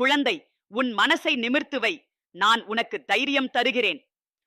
குழந்தை உன் மனசை நிமிர்த்துவை நான் உனக்கு தைரியம் தருகிறேன்.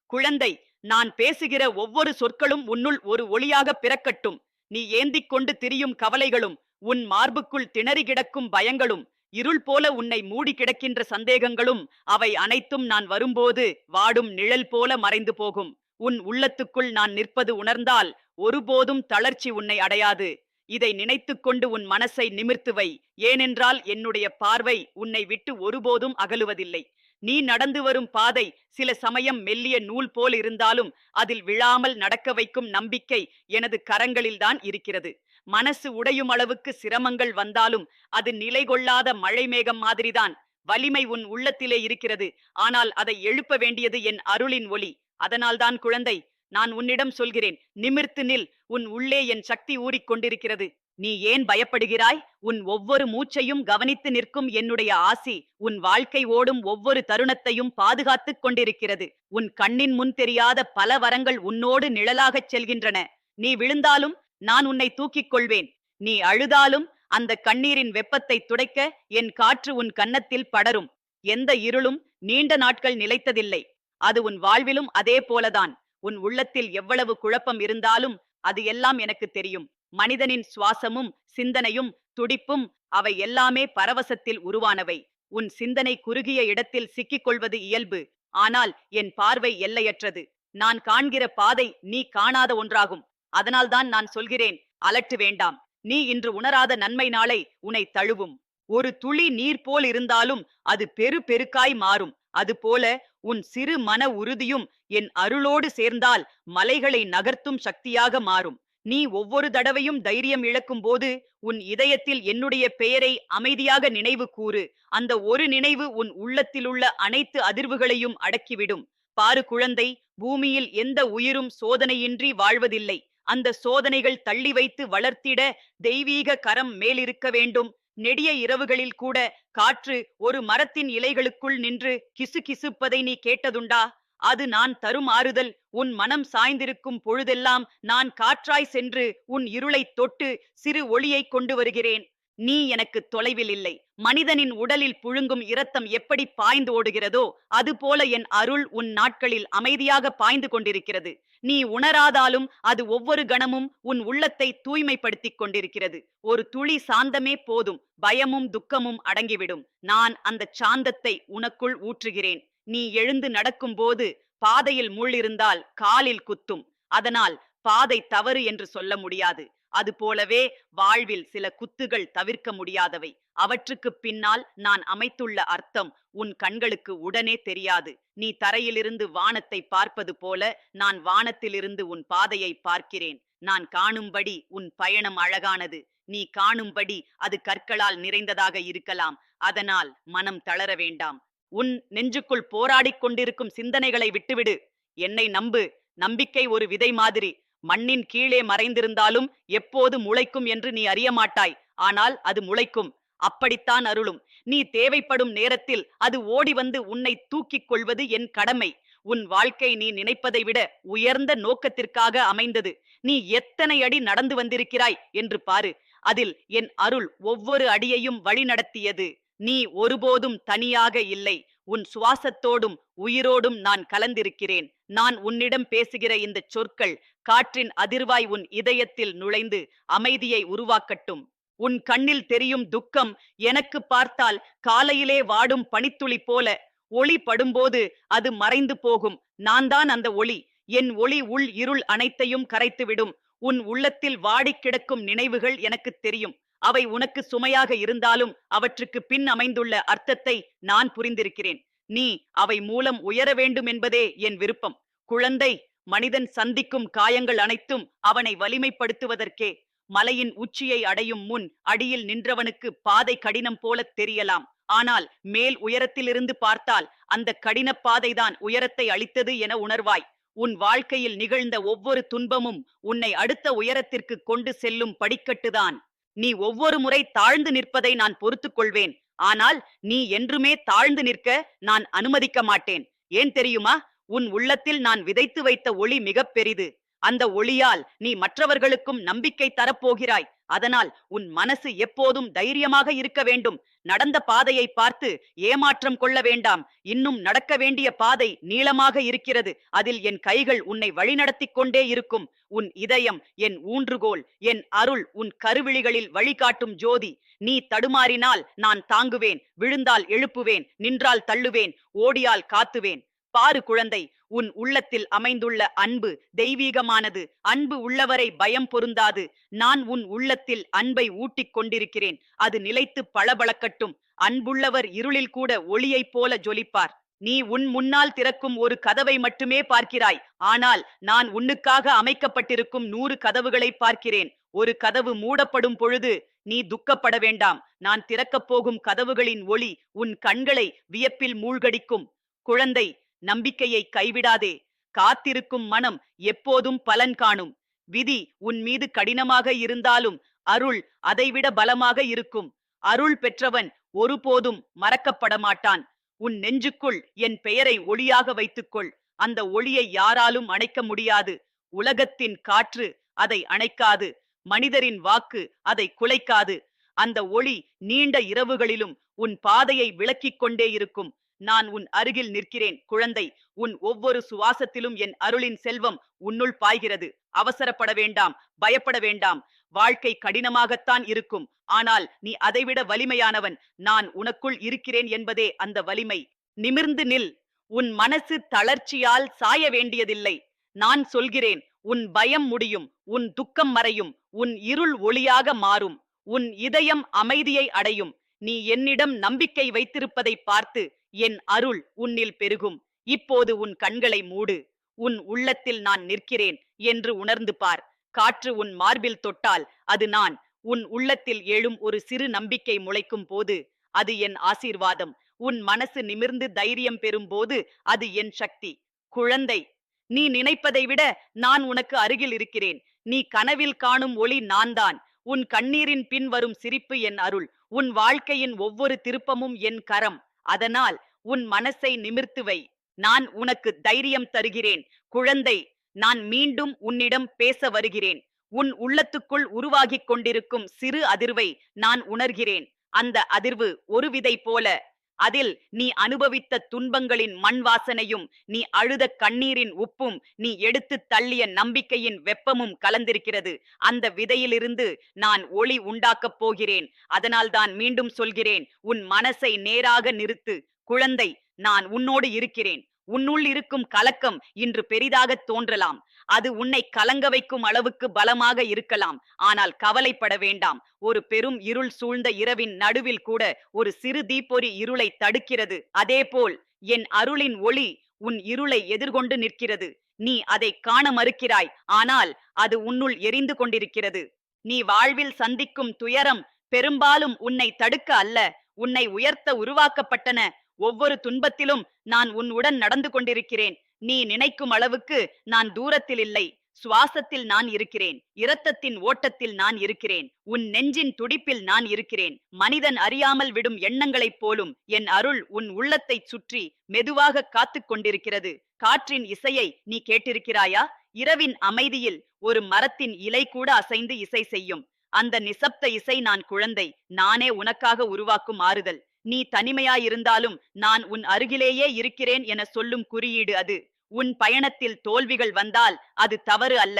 குழந்தை நான் பேசுகிற ஒவ்வொரு சொற்களும் உன்னுள் ஒரு ஒளியாக பிறக்கட்டும். நீ ஏந்திக் கொண்டு திரியும் கவலைகளும் உன் மார்புக்குள் திணறி கிடக்கும் பயங்களும் இருள் போல உன்னை மூடி கிடக்கின்ற சந்தேகங்களும் அவை அனைத்தும் நான் வரும்போது வாடும் நிழல் போல மறைந்து போகும். உன் உள்ளத்துக்குள் நான் நிற்பது உணர்ந்தால் ஒருபோதும் தளர்ச்சி உன்னை அடையாது. இதை நினைத்துக் கொண்டு உன் மனசை நிமிர்த்துவை ஏனென்றால் என்னுடைய பார்வை உன்னை விட்டு ஒருபோதும் அகலுவதில்லை. நீ நடந்து வரும் பாதை சில சமயம் மெல்லிய நூல் போல் இருந்தாலும் அதில் விழாமல் நடக்க வைக்கும் நம்பிக்கை எனது கரங்களில்தான் இருக்கிறது. மனசு உடையும் அளவுக்கு சிரமங்கள் வந்தாலும் அது நிலை கொள்ளாத மழை மேகம் மாதிரிதான். வலிமை உன் உள்ளத்திலே இருக்கிறது. ஆனால் அதை எழுப்ப வேண்டியது என் அருளின் ஒளி அதனால்தான் குழந்தை நான் உன்னிடம் சொல்கிறேன் நிமிர்த்து நில். உன் உள்ளே என் சக்தி ஊறிக்கொண்டிருக்கிறது. நீ ஏன் பயப்படுகிறாய்? உன் ஒவ்வொரு மூச்சையும் கவனித்து நிற்கும் என்னுடைய ஆசி உன் வாழ்க்கை ஓடும் ஒவ்வொரு தருணத்தையும் பாதுகாத்துக் கொண்டிருக்கிறது. உன் கண்ணின் முன் தெரியாத பல வரங்கள் உன்னோடு நிழலாகச் செல்கின்றன. நீ விழுந்தாலும் நான் உன்னை தூக்கிக் கொள்வேன். நீ அழுதாலும் அந்த கண்ணீரின் வெப்பத்தை துடைக்க என் காற்று உன் கன்னத்தில் படரும். எந்த இருளும் நீண்ட நாட்கள் நிலைத்ததில்லை. அது உன் வாழ்விலும் அதே போலதான். உன் உள்ளத்தில் எவ்வளவு குழப்பம் இருந்தாலும் அது எல்லாம் எனக்கு தெரியும். மனிதனின் சுவாசமும் சிந்தனையும் துடிப்பும் அவை எல்லாமே பரவசத்தில் உருவானவை. உன் சிந்தனை குறுகிய இடத்தில் சிக்கிக் கொள்வது இயல்பு. ஆனால் என் பார்வை எல்லையற்றது. நான் காண்கிற பாதை நீ காணாத ஒன்றாகும். அதனால்தான் நான் சொல்கிறேன் அலட்டு வேண்டாம். நீ இன்று உணராத நன்மை நாளை உன்னை தழுவும். ஒரு துளி நீர் போல் இருந்தாலும் அது பெரு பெருக்காய் மாறும். அதுபோல உன் சிறு மன உறுதியும் என் அருளோடு சேர்ந்தால் மலைகளை நகர்த்தும் சக்தியாக மாறும். நீ ஒவ்வொரு தடவையும் தைரியம் இழக்கும் போது உன் இதயத்தில் என்னுடைய பெயரை அமைதியாக நினைவு கூறு. அந்த ஒரு நினைவு உன் உள்ளத்திலுள்ள அனைத்து அதிர்வுகளையும் அடக்கிவிடும். பாரு குழந்தை பூமியில் எந்த உயிரும் சோதனையின்றி வாழ்வதில்லை. அந்த சோதனைகள் தள்ளி வைத்து வளர்த்திட தெய்வீக கரம் மேலிருக்க வேண்டும். நெடிய இரவுகளில் கூட காற்று ஒரு மரத்தின் இலைகளுக்குள் நின்று கிசு கிசுப்பதை நீ கேட்டதுண்டா? அது நான் தரும் ஆறுதல் உன் மனம் சாய்ந்திருக்கும் பொழுதெல்லாம் நான் காற்றாய் சென்று உன் இருளைத் தொட்டு சிறு ஒளியைக் கொண்டு வருகிறேன். நீ எனக்கு தொலைவில் இல்லை. மனிதனின் உடலில் புழுங்கும் இரத்தம் எப்படி பாய்ந்து ஓடுகிறதோ அதுபோல என் அருள் உன் நாட்களில் அமைதியாக பாய்ந்து கொண்டிருக்கிறது. நீ உணராதாலும் அது ஒவ்வொரு கணமும் உன் உள்ளத்தை தூய்மைப்படுத்திக் கொண்டிருக்கிறது. ஒரு துளி சாந்தமே போதும் பயமும் துக்கமும் அடங்கிவிடும். நான் அந்த சாந்தத்தை உனக்குள் ஊற்றுகிறேன். நீ எழுந்து நடக்கும்போது பாதையில் முள் இருந்தால் காலில் குத்தும். அதனால் பாதை தவறு என்று சொல்ல முடியாது. அதுபோலவே வாழ்வில் சில குத்துகள் தவிர்க்க முடியாதவை. அவற்றுக்கு பின்னால் நான் அமைத்துள்ள அர்த்தம் உன் கண்களுக்கு உடனே தெரியாது. நீ தரையிலிருந்து வானத்தை பார்ப்பது போல நான் வானத்திலிருந்து உன் பாதையை பார்க்கிறேன். நான் காணும்படி உன் பயணம் அழகானது. நீ காணும்படி அது கற்களால் நிறைந்ததாக இருக்கலாம். அதனால் மனம் தளர வேண்டாம். உன் நெஞ்சுக்குள் போராடிக் கொண்டிருக்கும் சிந்தனைகளை விட்டுவிடு. என்னை நம்பு. நம்பிக்கை ஒரு விதை மாதிரி. மண்ணின் கீழே மறைந்திருந்தாலும் எப்போது முளைக்கும் என்று நீ அறிய மாட்டாய். ஆனால் அது முளைக்கும். அப்படித்தான் அருளும். நீ தேவைப்படும் நேரத்தில் அது ஓடி வந்து உன்னை தூக்கிக் கொள்வது என் கடமை. உன் வாழ்க்கை நீ நினைப்பதை விட உயர்ந்த நோக்கத்திற்காக அமைந்தது. நீ எத்தனை அடி நடந்து வந்திருக்கிறாய் என்று பாரு. அதில் என் அருள் ஒவ்வொரு அடியையும் வழிநடத்தியது. நீ ஒருபோதும் தனியாக இல்லை. உன் சுவாசத்தோடும் உயிரோடும் நான் கலந்திருக்கிறேன். நான் உன்னிடம் பேசுகிற இந்த சொற்கள் காற்றின் அதிர்வாய் உன் இதயத்தில் நுழைந்து அமைதியை உருவாக்கட்டும். உன் கண்ணில் தெரியும் துக்கம் எனக்கு பார்த்தால் காலையிலே வாடும் பனித்துளி போல ஒளி படும்போது அது மறைந்து போகும். நான் தான் அந்த ஒளி. என் ஒளி உள் இருள் அனைத்தையும் கரைத்துவிடும். உன் உள்ளத்தில் வாடிக் கிடக்கும் நினைவுகள் எனக்கு தெரியும். அவை உனக்கு சுமையாக இருந்தாலும் அவற்றுக்கு பின் அமைந்துள்ள அர்த்தத்தை நான் புரிந்திருக்கிறேன். நீ அவை மூலம் உயர வேண்டும் என்பதே என் விருப்பம். குழந்தை மனிதன் சந்திக்கும் காயங்கள் அனைத்தும் அவனை வலிமைப்படுத்துவதற்கே. மலையின் உச்சியை அடையும் முன் அடியில் நின்றவனுக்கு பாதை கடினம் போல தெரியலாம். ஆனால் மேல் உயரத்திலிருந்து பார்த்தால் அந்த கடின பாதைதான் உயரத்தை அளித்தது என உணர்வாய். உன் வாழ்க்கையில் நிகழ்ந்த ஒவ்வொரு துன்பமும் உன்னை அடுத்த உயரத்திற்கு கொண்டு செல்லும் படிக்கட்டுதான். நீ ஒவ்வொரு முறை தாழ்ந்து நிற்பதை நான் பொறுத்துக் கொள்வேன் ஆனால் நீ என்றுமே தாழ்ந்து நிற்க நான் அனுமதிக்க மாட்டேன். ஏன் தெரியுமா? உன் உள்ளத்தில் நான் விதைத்து வைத்த ஒளி மிகப் பெரிது அந்த ஒளியால் நீ மற்றவர்களுக்கும் நம்பிக்கை தரப்போகிறாய். அதனால் உன் மனசு எப்போதும் தைரியமாக இருக்க வேண்டும். நடந்த பாதையை பார்த்து ஏமாற்றம் கொள்ள வேண்டாம். இன்னும் நடக்க வேண்டிய பாதை நீளமாக இருக்கிறது. அதில் என் கைகள் உன்னை வழிநடத்திக் கொண்டே இருக்கும். உன் இதயம் என் ஊன்றுகோல் என் அருள் உன் கருவிழிகளில் வழிகாட்டும் ஜோதி. நீ தடுமாறினால் நான் தாங்குவேன். விழுந்தால் எழுப்புவேன். நின்றால் தள்ளுவேன். ஓடியால் காத்துவேன். பாரு குழந்தை உன் உள்ளத்தில் அமைந்துள்ள அன்பு தெய்வீகமானது. அன்பு உள்ளவரை பயம் பொருந்தாது. நான் உன் உள்ளத்தில் அன்பை ஊட்டிக் கொண்டிருக்கிறேன். அது நிலைத்து பளபளக்கட்டும். அன்புள்ளவர் இருளில் கூட ஒளியைப் போல ஜொலிப்பார். நீ உன் முன்னால் திறக்கும் ஒரு கதவை மட்டுமே பார்க்கிறாய். ஆனால் நான் உன்னுக்காக அமைக்கப்பட்டிருக்கும் நூறு கதவுகளை பார்க்கிறேன். ஒரு கதவு மூடப்படும் பொழுது நீ துக்கப்பட வேண்டாம். நான் திறக்கப் போகும் கதவுகளின் ஒளி உன் கண்களை வியப்பில் மூழ்கடிக்கும். குழந்தை நம்பிக்கையை கைவிடாதே. காத்திருக்கும் மனம் எப்போதும் பலன் காணும். விதி உன் மீது கடினமாக இருந்தாலும் அருள் அதைவிட பலமாக இருக்கும். அருள் பெற்றவன் ஒருபோதும் மறக்கப்பட மாட்டான். உன் நெஞ்சுக்குள் என் பெயரை ஒளியாக வைத்துக்கொள். அந்த ஒளியை யாராலும் அணைக்க முடியாது. உலகத்தின் காற்று அதை அணைக்காது. மனிதரின் வாக்கு அதை குலைக்காது. அந்த ஒளி நீண்ட இரவுகளிலும் உன் பாதையை விளக்கிக் கொண்டே இருக்கும். நான் உன் அருகில் நிற்கிறேன் குழந்தை. உன் ஒவ்வொரு சுவாசத்திலும் என் அருளின் செல்வம் உன்னுள் பாய்கிறது. அவசரப்பட வேண்டாம் பயப்பட வேண்டாம். வாழ்க்கை கடினமாகத்தான் இருக்கும். ஆனால் நீ அதைவிட வலிமையானவன். நான் உனக்குள் இருக்கிறேன் என்பதே அந்த வலிமை. நிமிர்ந்து நில். உன் மனசு தளர்ச்சியால் சாய வேண்டியதில்லை. நான் சொல்கிறேன் உன் பயம் முடியும் உன் துக்கம் மறையும் உன் இருள் ஒளியாக மாறும். உன் இதயம் அமைதியை அடையும். நீ என்னிடம் நம்பிக்கை வைத்திருப்பதை பார்த்து என் அருள் உன்னில் பெருகும். இப்போது உன் கண்களை மூடு. உன் உள்ளத்தில் நான் நிற்கிறேன் என்று உணர்ந்து பார். காற்று உன் மார்பில் தொட்டால் அது நான். உன் உள்ளத்தில் எழும் ஒரு சிறு நம்பிக்கை முளைக்கும் போது அது என் ஆசீர்வாதம். உன் மனசு நிமிர்ந்து தைரியம் பெறும்போது அது என் சக்தி. குழந்தை நீ நினைப்பதை விட நான் உனக்கு அருகில் இருக்கிறேன். நீ கனவில் காணும் ஒளி நான்தான். உன் கண்ணீரின் பின் வரும் சிரிப்பு என் அருள். உன் வாழ்க்கையின் ஒவ்வொரு திருப்பமும் என் கரம். அதனால் உன் மனசை நிமிர்த்து வை. நான் உனக்கு தைரியம் தருகிறேன். குழந்தை நான் மீண்டும் உன்னிடம் பேச வருகிறேன். உன் உள்ளத்துக்குள் உருவாகிக் கொண்டிருக்கும் சிறு அதிர்வை நான் உணர்கிறேன். அந்த அதிர்வு ஒரு விதை போல அதில் நீ அனுபவித்த துன்பங்களின் மண் வாசனையும் நீ அழுத கண்ணீரின் உப்பும் நீ எடுத்து தள்ளிய நம்பிக்கையின் வெப்பமும் கலந்திருக்கிறது. அந்த விதையிலிருந்து நான் ஒளி உண்டாக்கப் போகிறேன். அதனால்தான் மீண்டும் சொல்கிறேன் உன் மனசை நேராக நிறுத்து. குழந்தை நான் உன்னோடு இருக்கிறேன். உன்னுள் இருக்கும் கலக்கம் இன்று பெரிதாக தோன்றலாம். அது உன்னை கலங்க வைக்கும் அளவுக்கு பலமாக இருக்கலாம். ஆனால் கவலைப்பட வேண்டாம். ஒரு பெரும் இருள் சூழ்ந்த இரவின் நடுவில் கூட ஒரு சிறு தீப்பொறி இருளை தடுக்கிறது. அதேபோல் என் அருளின் ஒளி உன் இருளை எதிர்கொண்டு நிற்கிறது. நீ அதை காண மறுக்கிறாய். ஆனால் அது உன்னுள் எரிந்து கொண்டிருக்கிறது. நீ வாழ்வில் சந்திக்கும் துயரம் பெரும்பாலும் உன்னை தடுக்க அல்ல உன்னை உயர்த்த உருவாக்கப்பட்டன. ஒவ்வொரு துன்பத்திலும் நான் உன்னுடன் நடந்து கொண்டிருக்கிறேன். நீ நினைக்கும் அளவுக்கு நான் தூரத்தில் இல்லை. சுவாசத்தில் நான் இருக்கிறேன். இரத்தத்தின் ஓட்டத்தில் நான் இருக்கிறேன். உன் நெஞ்சின் துடிப்பில் நான் இருக்கிறேன். மனிதன் அறியாமல் விடும் எண்ணங்களைப் போலும் என் அருள் உன் உள்ளத்தை சுற்றி மெதுவாக காத்துக் கொண்டிருக்கிறது. காற்றின் இசையை நீ கேட்டிருக்கிறாயா? இரவின் அமைதியில் ஒரு மரத்தின் இலை கூட அசைந்து இசை செய்யும். அந்த நிசப்த இசை நான் குழந்தை. நானே உனக்காக உருவாக்கும் ஆறுதல். நீ தனிமையாயிருந்தாலும் நான் உன் அருகிலேயே இருக்கிறேன் என சொல்லும் குறியீடு அது. உன் பயணத்தில் தோல்விகள் வந்தால் அது தவறு அல்ல.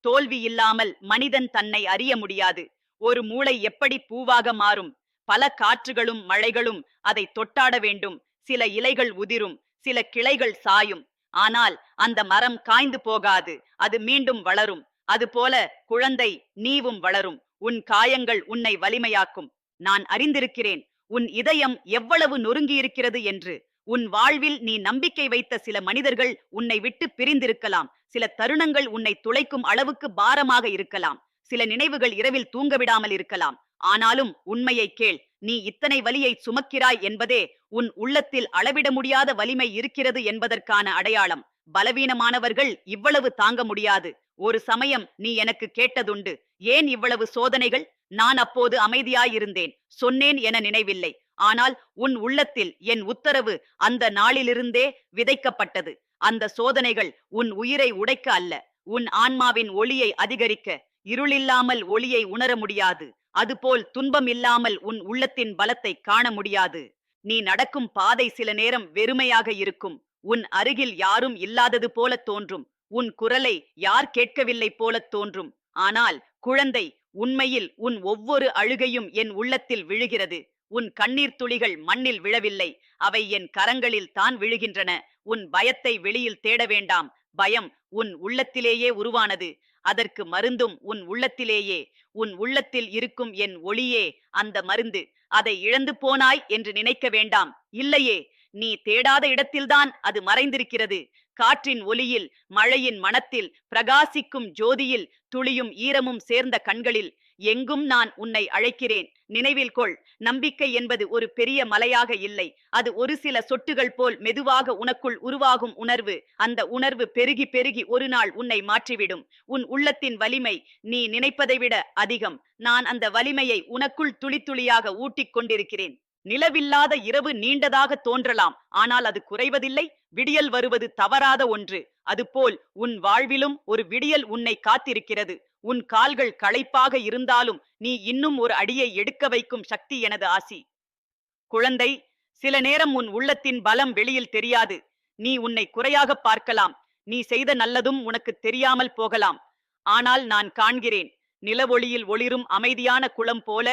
தோல்வி இல்லாமல் மனிதன் தன்னை அறிய முடியாது. ஒரு மூளை எப்படி பூவாக மாறும்? பல காற்றுகளும் மழைகளும் அதை தொட்டாட வேண்டும். சில இலைகள் உதிரும் சில கிளைகள் சாயும். ஆனால் அந்த மரம் காய்ந்து போகாது அது மீண்டும் வளரும். அதுபோல குழந்தை நீவும் வளரும். உன் காயங்கள் உன்னை வலிமையாக்கும். நான் அறிந்திருக்கிறேன். உன் இதயம் எவ்வளவு நொறுங்கியிருக்கிறது என்று. உன் வாழ்வில் நீ நம்பிக்கை வைத்த சில மனிதர்கள் உன்னை விட்டு பிரிந்திருக்கலாம். சில தருணங்கள் உன்னை துளைக்கும் அளவுக்கு பாரமாக இருக்கலாம். சில நினைவுகள் இரவில் தூங்கவிடாமல் இருக்கலாம். ஆனாலும் உண்மையை கேள். நீ இத்தனை வலியை சுமக்கிறாய் என்பதே உன் உள்ளத்தில் அளவிட முடியாத வலிமை இருக்கிறது என்பதற்கான அடையாளம். பலவீனமானவர்கள் இவ்வளவு தாங்க முடியாது. ஒரு சமயம் நீ எனக்கு கேட்டதுண்டு. ஏன் இவ்வளவு சோதனைகள்? நான் அப்போது அமைதியாயிருந்தேன். சொன்னேன் என நினைவில்லை. ஆனால் உன் உள்ளத்தில் என் உத்தரவு அந்த நாளிலிருந்தே விதைக்கப்பட்டது. அந்த சோதனைகள் உன் உயிரை உடைக்க அல்ல. உன் ஆன்மாவின் ஒளியை அதிகரிக்க. இருளில்லாமல் ஒளியை உணர முடியாது. அதுபோல் துன்பம் இல்லாமல் உன் உள்ளத்தின் பலத்தை காண முடியாது. நீ நடக்கும் பாதை சில நேரம் வெறுமையாக இருக்கும். உன் அருகில் யாரும் இல்லாதது போல தோன்றும். உன் குரலை யார் கேட்கவில்லை போலத் தோன்றும். ஆனால் குழந்தை உண்மையில் உன் ஒவ்வொரு அழுகையும் என் உள்ளத்தில் விழுகிறது. உன் கண்ணீர் துளிகள் மண்ணில் விழவில்லை. அவை என் கரங்களில் தான் விழுகின்றன. உன் பயத்தை வெளியில் தேட வேண்டாம். பயம் உன் உள்ளத்திலேயே உருவானது. அதற்கு மருந்தும் உன் உள்ளத்திலேயே. உன் உள்ளத்தில் இருக்கும் என் ஒளியே அந்த மருந்து. அதை இழந்து போனாய் என்று நினைக்க வேண்டாம். இல்லையே நீ தேடாத இடத்தில்தான் அது மறைந்திருக்கிறது. காற்றின் ஒலியில் மழையின் மனத்தில் பிரகாசிக்கும் ஜோதியில் துளியும் ஈரமும் சேர்ந்த கண்களில் எங்கும் நான் உன்னை அழைக்கிறேன். நினைவில் கொள் நம்பிக்கை என்பது ஒரு பெரிய மலையாக இல்லை. அது ஒரு சில சொட்டுகள் போல் மெதுவாக உனக்குள் உருவாகும் உணர்வு. அந்த உணர்வு பெருகி பெருகி ஒரு நாள் உன்னை மாற்றிவிடும். உன் உள்ளத்தின் வலிமை நீ நினைப்பதை விட அதிகம். நான் அந்த வலிமையை உனக்குள் துளி துளியாக ஊட்டிக் கொண்டிருக்கிறேன். நிலவில்லாத இரவு நீண்டதாக தோன்றலாம். ஆனால் அது குறைவதில்லை. விடியல் வருவது தவறாத ஒன்று. அதுபோல் உன் வாழ்விலும் ஒரு விடியல் உன்னை காத்திருக்கிறது. உன் கால்கள் களைப்பாக இருந்தாலும் நீ இன்னும் ஒரு அடியை எடுக்க வைக்கும் சக்தி எனது ஆசி. குழந்தை சில நேரம் உன் உள்ளத்தின் பலம் வெளியில் தெரியாது. நீ உன்னை குறையாக பார்க்கலாம். நீ செய்த நல்லதும் உனக்கு தெரியாமல் போகலாம். ஆனால் நான் காண்கிறேன் நிலவொளியில் ஒளிரும் அமைதியான குளம் போல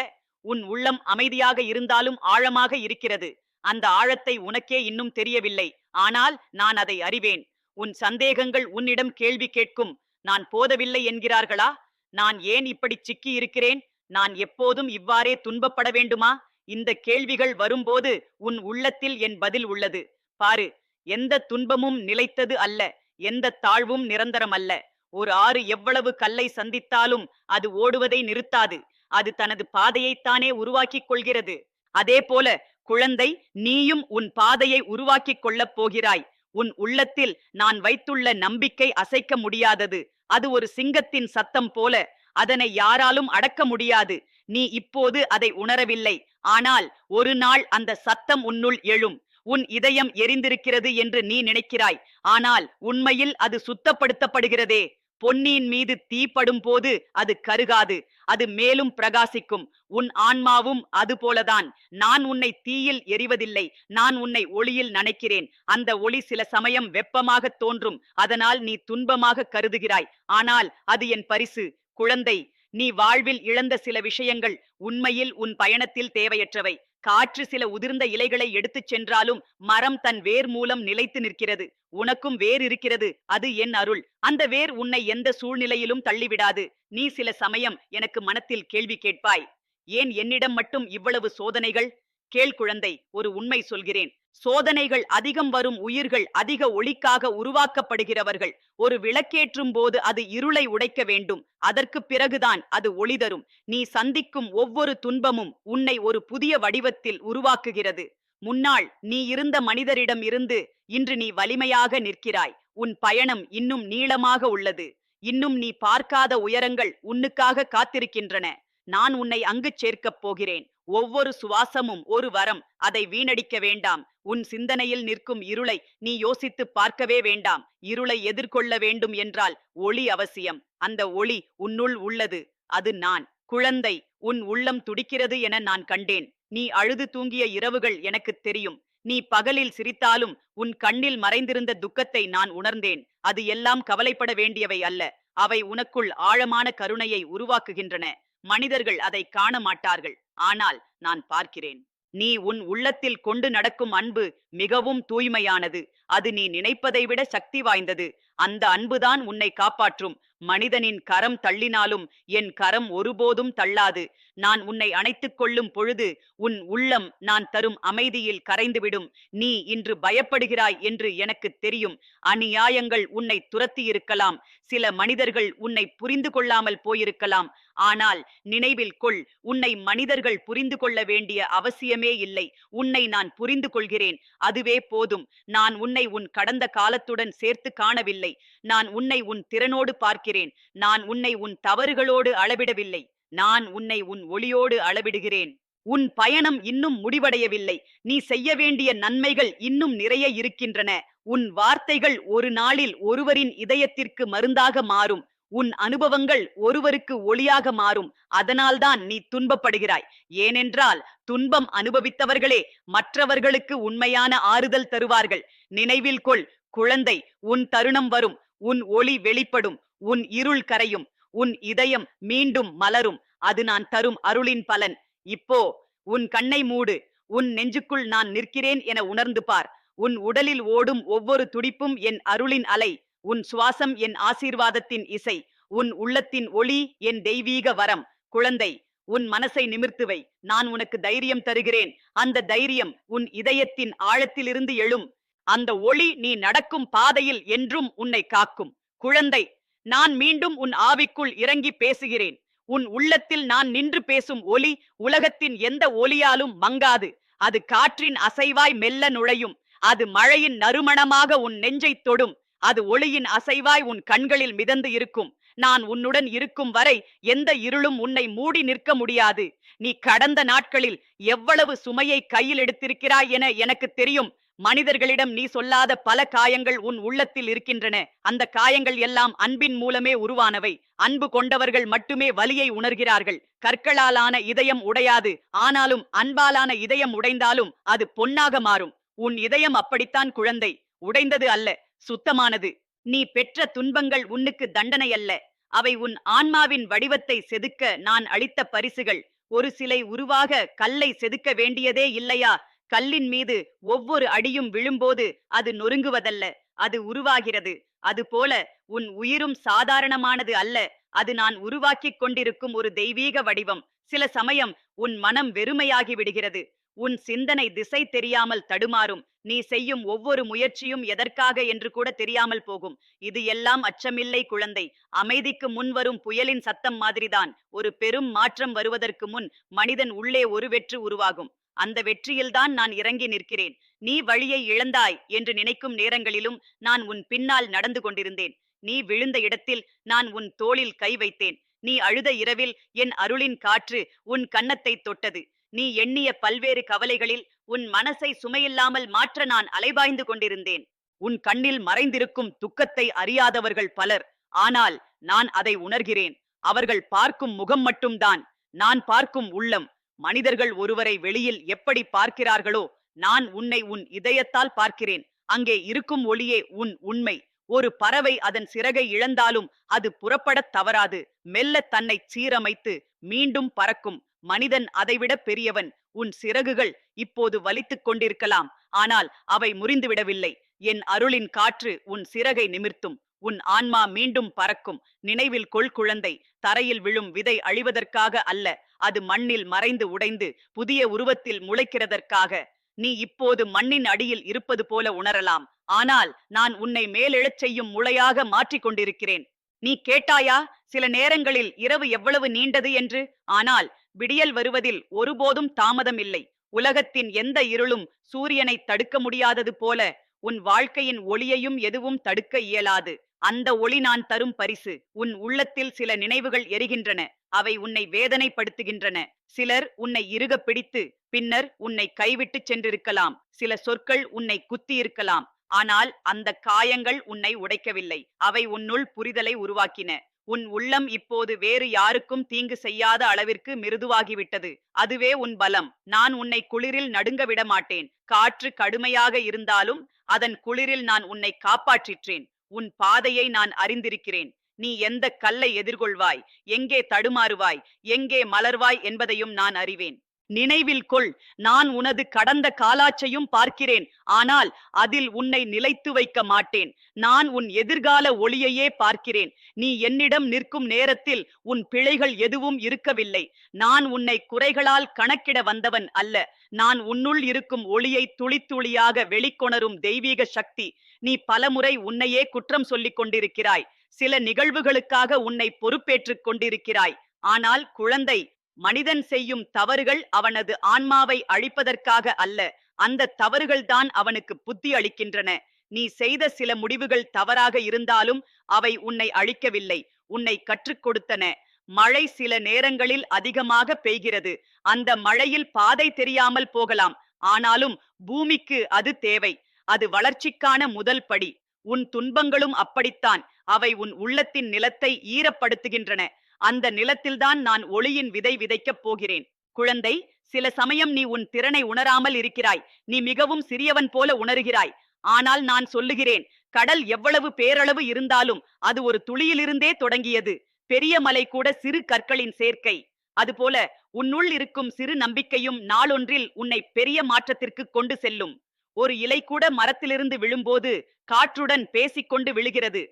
உன் உள்ளம் அமைதியாக இருந்தாலும் ஆழமாக இருக்கிறது. அந்த ஆழத்தை உனக்கே இன்னும் தெரியவில்லை. ஆனால் நான் அதை அறிவேன். உன் சந்தேகங்கள் உன்னிடம் கேள்வி கேட்கும். நான் போதவில்லை என்கிறார்களா? நான் ஏன் இப்படி சிக்கி இருக்கிறேன் நான் எப்போதும் இவ்வாறே துன்பப்பட வேண்டுமா? இந்த கேள்விகள் வரும்போது உன் உள்ளத்தில் என் பதில் உள்ளது. பாரு எந்த துன்பமும் நிலைத்தது அல்ல. எந்த தாழ்வும் நிரந்தரம் அல்ல. ஒரு ஆறு எவ்வளவு கல்லை சந்தித்தாலும் அது ஓடுவதை நிறுத்தாது. அது தனது பாதையைத்தானே உருவாக்கிக் கொள்கிறது. அதே போல குழந்தை நீயும் உன் பாதையை உருவாக்கிக் கொள்ளப் போகிறாய். உன் உள்ளத்தில் நான் வைத்துள்ள நம்பிக்கை அசைக்க முடியாதது. அது ஒரு சிங்கத்தின் சத்தம் போல. அதனை யாராலும் அடக்க முடியாது. நீ இப்போது அதை உணரவில்லை. ஆனால் ஒரு நாள் அந்த சத்தம் உன்னுள் எழும். உன் இதயம் எரிந்திருக்கிறது என்று நீ நினைக்கிறாய். ஆனால் உண்மையில் அது சுத்தப்படுத்தப்படுகிறதே. பொன்னியின் மீது தீப்படும் போது அது கருகாது அது மேலும் பிரகாசிக்கும். உன் ஆன்மாவும் அதுபோலதான் நான் உன்னை தீயில் எரிவதில்லை நான் உன்னை ஒளியில் நனைக்கிறேன். அந்த ஒளி சில சமயம் வெப்பமாக தோன்றும் அதனால் நீ துன்பமாக கருதுகிறாய். ஆனால் அது என் பரிசு குழந்தை. நீ வாழ்வில் இழந்த சில விஷயங்கள் உண்மையில் உன் பயணத்தில் தேவையற்றவை. காற்று சில உதிர்ந்த இலைகளை எடுத்துச் சென்றாலும் மரம் தன் வேர் மூலம் நிலைத்து நிற்கிறது. உனக்கும் வேர் இருக்கிறது அது என் அருள். அந்த வேர் உன்னை எந்த சூழ்நிலையிலும் தள்ளிவிடாது. நீ சில சமயம் எனக்கு மனத்தில் கேள்வி கேட்பாய். ஏன் என்னிடம் மட்டும் இவ்வளவு சோதனைகள்? கேள் குழந்தை ஒரு உண்மை சொல்கிறேன். சோதனைகள் அதிகம் வரும் உயிர்கள் அதிக ஒளிக்காக உருவாக்கப்படுகிறவர்கள். ஒரு விளக்கேற்றும் போது அது இருளை உடைக்க வேண்டும். அதற்கு பிறகுதான் அது ஒளி தரும். நீ சந்திக்கும் ஒவ்வொரு துன்பமும் உன்னை ஒரு புதிய வடிவத்தில் உருவாக்குகிறது. முன்னாள் நீ இருந்த மனிதரிடம் இருந்து இன்று நீ வலிமையாக நிற்கிறாய். உன் பயணம் இன்னும் நீளமாக உள்ளது. இன்னும் நீ பார்க்காத உயரங்கள் உன்னுக்காக காத்திருக்கின்றன. நான் உன்னை அங்கு சேர்க்கப் போகிறேன். ஒவ்வொரு சுவாசமும் ஒரு வரம். அதை வீணடிக்க வேண்டாம். உன் சிந்தனையில் நிற்கும் இருளை நீ யோசித்து பார்க்கவே வேண்டாம். இருளை எதிர்கொள்ள வேண்டும் என்றால் ஒளி அவசியம். அந்த ஒளி உன்னுள் உள்ளது. அது நான். குழந்தை உன் உள்ளம் துடிக்கிறது என நான் கண்டேன். நீ அழுது தூங்கிய இரவுகள் எனக்கு தெரியும். நீ பகலில் சிரித்தாலும் உன் கண்ணில் மறைந்திருந்த துக்கத்தை நான் உணர்ந்தேன். அது எல்லாம் கவலைப்பட வேண்டியவை அல்ல. அவை உனக்குள் ஆழமான கருணையை உருவாக்குகின்றன. மனிதர்கள் அதை காண மாட்டார்கள். ஆனால் நான் பார்க்கிறேன். நீ உன் உள்ளத்தில் கொண்டு நடக்கும் அன்பு மிகவும் தூய்மையானது. அது நீ நினைப்பதை விட சக்தி வாய்ந்தது. அந்த அன்புதான் உன்னை காப்பாற்றும். மனிதனின் கரம் தள்ளினாலும் என் கரம் ஒருபோதும் தள்ளாது. நான் உன்னை அணைத்துக் கொள்ளும் பொழுது உன் உள்ளம் நான் தரும் அமைதியில் கரைந்துவிடும். நீ இன்று பயப்படுகிறாய் என்று எனக்கு தெரியும். அநியாயங்கள் உன்னை துரத்தி இருக்கலாம். சில மனிதர்கள் உன்னை புரிந்து கொள்ளாமல் போயிருக்கலாம். ஆனால் நினைவில் கொள் உன்னை மனிதர்கள் புரிந்து கொள்ள வேண்டிய அவசியமே இல்லை. உன்னை நான் புரிந்து கொள்கிறேன். அதுவே போதும். நான் உன்னை உன் கடந்த காலத்துடன் சேர்த்து காணவில்லை. நான் உன்னை உன் திறனோடு பார்க்கிறேன். நான் உன்னை உன் தவறுகளோடு அளவிடவில்லை. நான் உன்னை உன் ஒளியோடு அளவிடுகிறேன். உன் பயணம் இன்னும் முடிவடையவில்லை. நீ செய்ய வேண்டிய நன்மைகள் இன்னும் நிறைய இருக்கின்றன. உன் வார்த்தைகள் ஒரு நாளில் ஒருவரின் இதயத்திற்கு மருந்தாக மாறும். உன் அனுபவங்கள் ஒருவருக்கு ஒளியாக மாறும். அதனால்தான் நீ துன்பப்படுகிறாய். ஏனென்றால் துன்பம் அனுபவித்தவர்களே மற்றவர்களுக்கு உண்மையான ஆறுதல் தருவார்கள். நினைவில் கொள் குழந்தை உன் தருணம் வரும். உன் ஒளி வெளிப்படும். உன் இருள் கரையும் உன் இதயம் மீண்டும் மலரும் அது நான் தரும் அருளின் பலன். இப்போ உன் கண்ணை மூடு உன் நெஞ்சுக்குள் நான் நிற்கிறேன் என உணர்ந்து பார். உன் உடலில் ஓடும் ஒவ்வொரு துடிப்பும் என் அருளின் அலை உன் சுவாசம் என் ஆசீர்வாதத்தின் இசை உன் உள்ளத்தின் ஒளி என் தெய்வீக வரம். குழந்தை உன் மனசை நிமிர்த்துவை நான் உனக்கு தைரியம் தருகிறேன். அந்த தைரியம் உன் இதயத்தின் ஆழத்திலிருந்து எழும். அந்த ஒளி நீ நடக்கும் பாதையில் என்றும் உன்னை காக்கும். குழந்தை நான் மீண்டும் உன் ஆவிக்குள் இறங்கி பேசுகிறேன். உன் உள்ளத்தில் நான் நின்று பேசும் ஒலி உலகத்தின் எந்த ஒலியாலும் மங்காது. அது காற்றின் அசைவாய் மெல்ல நுழையும். அது மழையின் நறுமணமாக உன் நெஞ்சைத் தொடும். அது ஒளியின் அசைவாய் உன் கண்களில் மிதந்து இருக்கும். நான் உன்னுடன் இருக்கும் வரை எந்த இருளும் உன்னை மூடி நிற்க முடியாது. நீ கடந்த நாட்களில் எவ்வளவு சுமையை கையில் எடுத்திருக்கிறாய் என எனக்கு தெரியும். மனிதர்களிடம் நீ சொல்லாத பல காயங்கள் உன் உள்ளத்தில் இருக்கின்றன. அந்த காயங்கள் எல்லாம் அன்பின் மூலமே உருவானவை. அன்பு கொண்டவர்கள் மட்டுமே வலியை உணர்கிறார்கள். கற்களாலான இதயம் உடையாது. ஆனாலும் அன்பாலான இதயம் உடைந்தாலும் அது பொன்னாக மாறும். உன் இதயம் அப்படித்தான் குழந்தை. உடைந்தது அல்ல சுத்தமானது. நீ பெற்ற துன்பங்கள் உன்னுக்கு தண்டனை அல்ல அவை உன் ஆன்மாவின் வடிவத்தை செதுக்க நான் அளித்த பரிசுகள். ஒரு சிலை உருவாக கல்லை செதுக்க வேண்டியதே இல்லையா? கல்லின் மீது ஒவ்வொரு அடியும் விழும்போது அது நொறுங்குவதல்ல அது உருவாகிறது. அதுபோல உன் உயிரும் சாதாரணமானது அல்ல அது நான் உருவாக்கிக் கொண்டிருக்கும் ஒரு தெய்வீக வடிவம். சில சமயம் உன் மனம் வெறுமையாகி விடுகிறது. உன் சிந்தனை திசை தெரியாமல் தடுமாறும். நீ செய்யும் ஒவ்வொரு முயற்சியும் எதற்காக என்று கூட தெரியாமல் போகும். இது எல்லாம் அச்சமில்லை குழந்தை. அமைதிக்கு முன் வரும் புயலின் சத்தம் மாதிரிதான். ஒரு பெரும் மாற்றம் வருவதற்கு முன் மனிதன் உள்ளே ஒரு வெற்று உருவாகும். அந்த வெற்றியில்தான் நான் இறங்கி நிற்கிறேன். நீ வழியை இழந்தாய் என்று நினைக்கும் நேரங்களிலும் நான் உன் பின்னால் நடந்து கொண்டிருந்தேன். நீ விழுந்த இடத்தில் நான் உன் தோளில் கை வைத்தேன். நீ அழுத இரவில் என் அருளின் காற்று உன் கன்னத்தை தொட்டது. நீ எண்ணிய பல்வேறு கவலைகளில் உன் மனசை சுமையில்லாமல் மாற்ற நான் அலைபாய்ந்து கொண்டிருந்தேன். உன் கண்ணில் மறைந்திருக்கும் துக்கத்தை அறியாதவர்கள் பலர். ஆனால் நான் அதை உணர்கிறேன். அவர்கள் பார்க்கும் முகம் மட்டும்தான். நான் பார்க்கும் உள்ளம். மனிதர்கள் ஒருவரை வெளியில் எப்படி பார்க்கிறார்களோ நான் உன்னை உன் இதயத்தால் பார்க்கிறேன். அங்கே இருக்கும் ஒளியே உன் உண்மை. ஒரு பறவை அதன் சிறகை இழந்தாலும் அது புறப்படத் தவறாது. மெல்ல தன்னை சீரமைத்து மீண்டும் பறக்கும். மனிதன் அதைவிட பெரியவன். உன் சிறகுகள் இப்போது வலித்துக் கொண்டிருக்கலாம். ஆனால் அவை முறிந்துவிடவில்லை. என் அருளின் காற்று உன் சிறகை நிமிர்த்தும். உன் ஆன்மா மீண்டும் பறக்கும். நினைவில் கொள் குழந்தை. தரையில் விழும் விதை அழிவதற்காக அல்ல அது மண்ணில் மறைந்து உடைந்து புதிய உருவத்தில் முளைக்கிறதற்காக. நீ இப்போது மண்ணின் அடியில் இருப்பது போல உணரலாம். ஆனால் நான் உன்னை மேலெழச் செய்யும் முளையாக மாற்றிக் கொண்டிருக்கிறேன். நீ கேட்டாயா சில நேரங்களில் இரவு எவ்வளவு நீண்டது என்று? ஆனால் விடியல் வருவதில் ஒருபோதும் தாமதம் இல்லை உலகத்தின் எந்த இருளும் சூரியனை தடுக்க முடியாதது போல உன் வாழ்க்கையின் ஒளியையும் எதுவும் தடுக்க இயலாது. அந்த ஒளி நான் தரும் பரிசு. உன் உள்ளத்தில் சில நினைவுகள் எரிகின்றன. அவை உன்னை வேதனைப்படுத்துகின்றன. சிலர் உன்னை இறுக பிடித்து பின்னர் உன்னை கைவிட்டு சென்றிருக்கலாம். சில சொற்கள் உன்னை குத்தி இருக்கலாம் ஆனால் அந்த காயங்கள் உன்னை உடைக்கவில்லை. அவை உன்னுள் புரிதலை உருவாக்கின. உன் உள்ளம் இப்போது வேறு யாருக்கும் தீங்கு செய்யாத அளவிற்கு மிருதுவாகிவிட்டது. அதுவே உன் பலம். நான் உன்னை குளிரில் நடுங்க விட மாட்டேன் காற்று கடுமையாக இருந்தாலும் அதன் குளிரில் நான் உன்னை காப்பாற்றிற்றேன். உன் பாதையை நான் அறிந்திருக்கிறேன். நீ எந்த கல்லை எதிர்கொள்வாய்? எங்கே தடுமாறுவாய்? எங்கே மலர்வாய்? என்பதையும் நான் அறிவேன். நினைவில் கொள். நான் உனது கடந்த காலாச்சையும் பார்க்கிறேன். ஆனால் அதில் உன்னை நிலைத்து வைக்க மாட்டேன். நான் உன் எதிர்கால ஒளியையே பார்க்கிறேன். நீ என்னிடம் நிற்கும் நேரத்தில் உன் பிழைகள் எதுவும் இருக்கவில்லை. நான் உன்னை குறைகளால் கணக்கிட வந்தவன் அல்ல. நான் உன்னுள் இருக்கும் ஒளியை துளித்துளியாக வெளிக்கொணரும் தெய்வீக சக்தி. நீ பலமுறை உன்னையே குற்றம் சொல்லிக் கொண்டிருக்கிறாய். சில நிகழ்வுகளுக்காக உன்னை பொறுப்பேற்றுக் கொண்டிருக்கிறாய். ஆனால் குழந்தை மனிதன் செய்யும் தவறுகள் அவனது ஆன்மாவை அழிப்பதற்காக அல்ல அந்த தவறுகள்தான் அவனுக்கு புத்தி அளிக்கின்றன. நீ செய்த சில முடிவுகள் தவறாக இருந்தாலும் அவை உன்னை அழிக்கவில்லை உன்னை கற்றுக் கொடுத்தன. மழை சில நேரங்களில் அதிகமாக பெய்கிறது. அந்த மழையில் பாதை தெரியாமல் போகலாம். ஆனாலும் பூமிக்கு அது தேவை. அது வளர்ச்சிக்கான முதல் படி. உன் துன்பங்களும் அப்படித்தான். அவை உன் உள்ளத்தின் நிலத்தை ஈரப்படுத்துகின்றன. அந்த நிலத்தில்தான் நான் ஒளியின் விதை விதைக்கப் போகிறேன். குழந்தை சில சமயம் நீ உன் திறனை உணராமல் இருக்கிறாய். நீ மிகவும் சிறியவன் போல உணர்கிறாய். ஆனால் நான் சொல்லுகிறேன் கடல் எவ்வளவு பேரளவு இருந்தாலும் அது ஒரு துளியிலிருந்தே தொடங்கியது. பெரிய மலை கூட சிறு கற்களின் சேர்க்கை. அதுபோல உன்னுள் இருக்கும் சிறு நம்பிக்கையும் நாளொன்றில் உன்னை பெரிய மாற்றத்திற்கு கொண்டு செல்லும். ஒரு இலை கூட மரத்திலிருந்து விழும்போது காற்றுடன் பேசிக்கொண்டு விழுகிறது.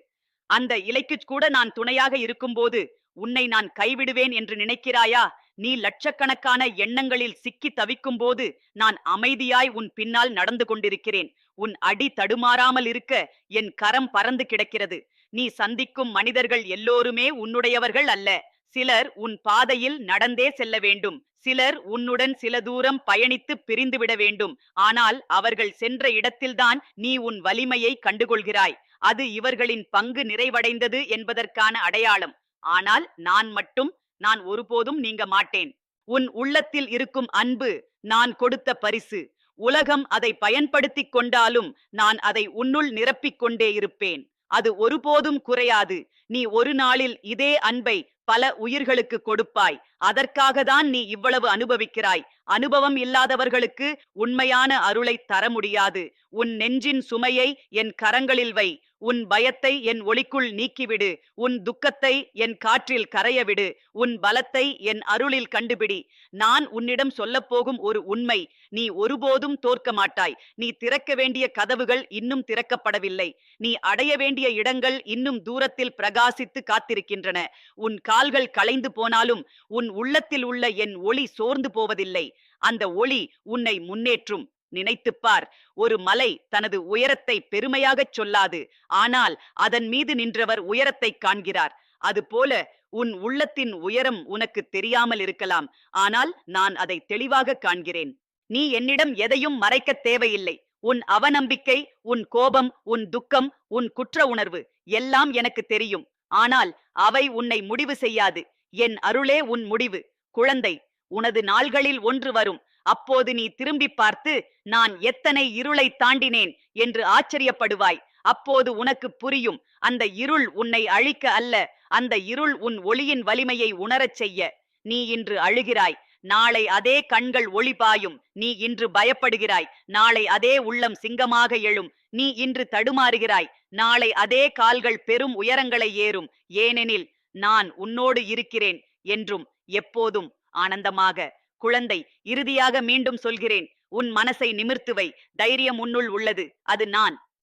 அந்த இலைக்கு கூட நான் துணையாக இருக்கும்போது உன்னை நான் கைவிடுவேன் என்று நினைக்கிறாயா? நீ லட்சக்கணக்கான எண்ணங்களில் சிக்கி தவிக்கும் போது நான் அமைதியாய் உன் பின்னால் நடந்து கொண்டிருக்கிறேன். உன் அடி தடுமாறாமல் இருக்க என் கரம் பறந்து கிடக்கிறது. நீ சந்திக்கும் மனிதர்கள் எல்லோருமே உன்னுடையவர்கள் அல்ல. சிலர் உன் பாதையில் நடந்தே செல்ல வேண்டும். சிலர் உன்னுடன் சில தூரம் பயணித்து பிரிந்துவிட வேண்டும். ஆனால் அவர்கள் சென்ற இடத்தில்தான் நீ உன் வலிமையை கண்டுகொள்கிறாய். அது இவர்களின் பங்கு நிறைவடைந்தது என்பதற்கான அடையாளம். ஆனால் நான் மட்டும் நான் ஒருபோதும் நீங்க மாட்டேன். உன் உள்ளத்தில் இருக்கும் அன்பு நான் கொடுத்த பரிசு. உலகம் அதை பயன்படுத்திக் கொண்டாலும் நான் அதை உன்னுள் நிரப்பிக் கொண்டே இருப்பேன். அது ஒருபோதும் குறையாது. நீ ஒரு நாளில் இதே அன்பை பல உயிர்களுக்கு கொடுப்பாய். அதற்காக தான் நீ இவ்வளவு அனுபவிக்கிறாய். அனுபவம் இல்லாதவர்களுக்கு உண்மையான அருளை தர முடியாது. உன் நெஞ்சின் சுமையை என் கரங்களில் வை. உன் பயத்தை என் ஒளிக்குள் நீக்கிவிடு. உன் துக்கத்தை என் காற்றில் கரையவிடு. உன் பலத்தை என் அருளில் கண்டுபிடி. நான் உன்னிடம் சொல்லப்போகும் ஒரு உண்மை. நீ ஒருபோதும் தோற்க மாட்டாய். நீ திறக்க வேண்டிய கதவுகள் இன்னும் திறக்கப்படவில்லை. நீ அடைய வேண்டிய இடங்கள் இன்னும் தூரத்தில் பிரகாசித்து காத்திருக்கின்றன. உன் கால்கள் களைந்து போனாலும் உன் உள்ளத்தில் உள்ள என் ஒளி சோர்ந்து போவதில்லை. அந்த ஒளி உன்னை முன்னேற்றும். நினைத்துப் பார் ஒரு மலை தனது உயரத்தை பெருமையாகச் சொல்லாது. ஆனால் அதன் மீது நின்றவர் உயரத்தை காண்கிறார். அதுபோல உன் உள்ளத்தின் உயரம் உனக்கு தெரியாமல் இருக்கலாம். ஆனால் நான் அதை தெளிவாக காண்கிறேன். நீ என்னிடம் எதையும் மறைக்கத் தேவையில்லை. உன் அவநம்பிக்கை உன் கோபம் உன் துக்கம் உன் குற்ற உணர்வு எல்லாம் எனக்கு தெரியும். ஆனால் அவை உன்னை முடிவு செய்யாது. என் அருளே உன் முடிவு. குழந்தை உனது நாள்களில் ஒன்று வரும். அப்போது நீ திரும்பி பார்த்து நான் எத்தனை இருளை தாண்டினேன் என்று ஆச்சரியப்படுவாய். அப்போது உனக்கு புரியும். அந்த இருள் உன்னை அழிக்க அல்ல அந்த இருள் உன் ஒளியின் வலிமையை உணரச் செய்ய. நீ இன்று அழுகிறாய். நாளை அதே கண்கள் ஒளி பாயும். நீ இன்று பயப்படுகிறாய். நாளை அதே உள்ளம் சிங்கமாக எழும். நீ இன்று தடுமாறுகிறாய். நாளை அதே கால்கள் பெரும் உயரங்களை ஏறும். ஏனெனில் நான் உன்னோடு இருக்கிறேன் என்றும் எப்போதும் ஆனந்தமாக. குழந்தை இறுதியாக மீண்டும் சொல்கிறேன். உன் மனசை நிமிர்த்துவை. தைரியம் உன்னுள் உள்ளது. அது நான்.